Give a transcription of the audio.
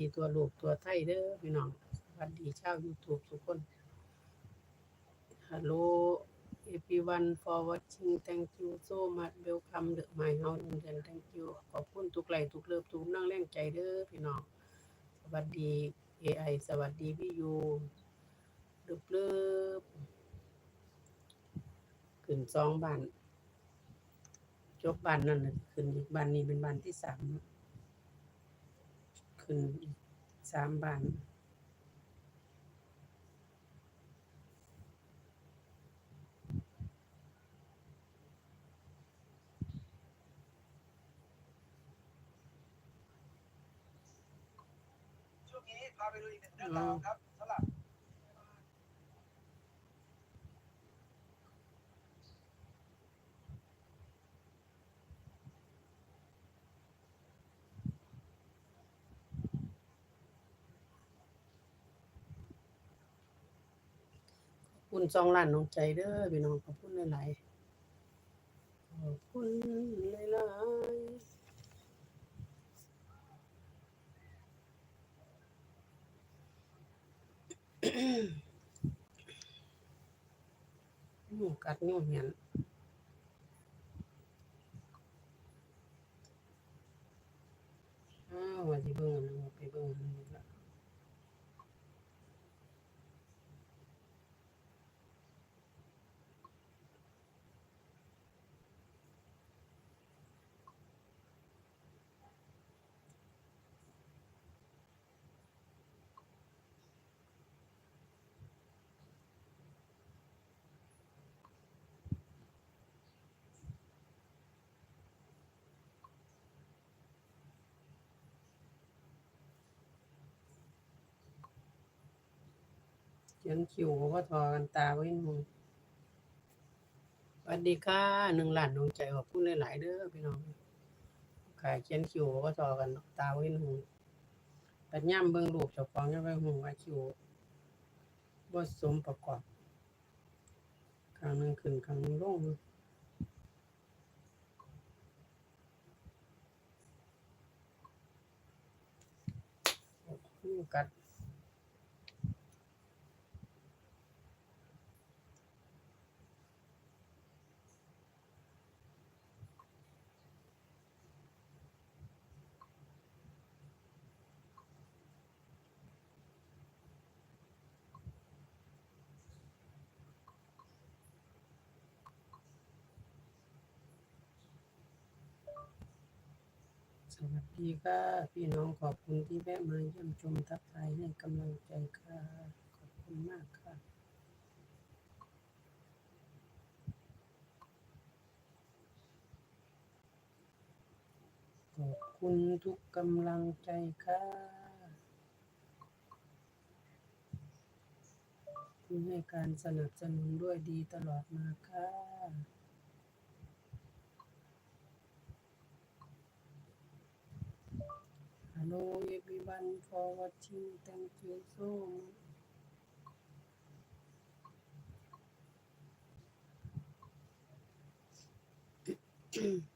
ดีตัวลูกตัวไทยเด้อพี่น้องสวัสดีชาว YouTube ทุกคน Hello everyone for watching thank you so much welcome the my house and thank you ขอบคุณทุกไลทุกเลิฟทุกนั่งแรงใจเด้อพี่น้อง สวัสดี AI สวัสดีพี่ยูเลิฟเลิฟขึ้นสองบ้านจบบ้านนั่นขึ้นอีกบ้านนี้เป็นบ้านที่สาม ขึ้นอีกสามบานช่วงนี้พาไปดูอีกหนึ่งเรื่องราวครับสำหรับ ขอบ คุณสองล้านน้องใจเด้อพี่น้องขอบคุณหลายๆขอบคุณหลายๆหมูกัดนิ้วเห็นอ้าวว่าสิเบิ่งอันนั้นไปเบิ่งอันนี้ละ เขี ยนคิวเขาก็ทอกันตาไว้หนูสวัสดีค่ะหนึ่งหลานดวงใจขอบคุณหลาย ๆ เด้อพี่น้องขายเขียนคิวเขาก็ทอกันตาไว้หนูแต่ย่ำเบิ่งรูปเจ้าของยังไปหูว่าคิวบ่สมประกอบครั้งหนึ่งขึ้นครั้งหนึ่งลงอยู่กัด วัสดีค่ะ พี่น้องขอบคุณที่แวะมาเยี่ยมชมทักทายให้กำลังใจค่ะ ขอบคุณมากค่ะขอบคุณทุกกำลังใจค่ะที่ให้การสนับสนุนด้วยดีตลอดมาค่ะ Hello everyone for watching. Thank you so much.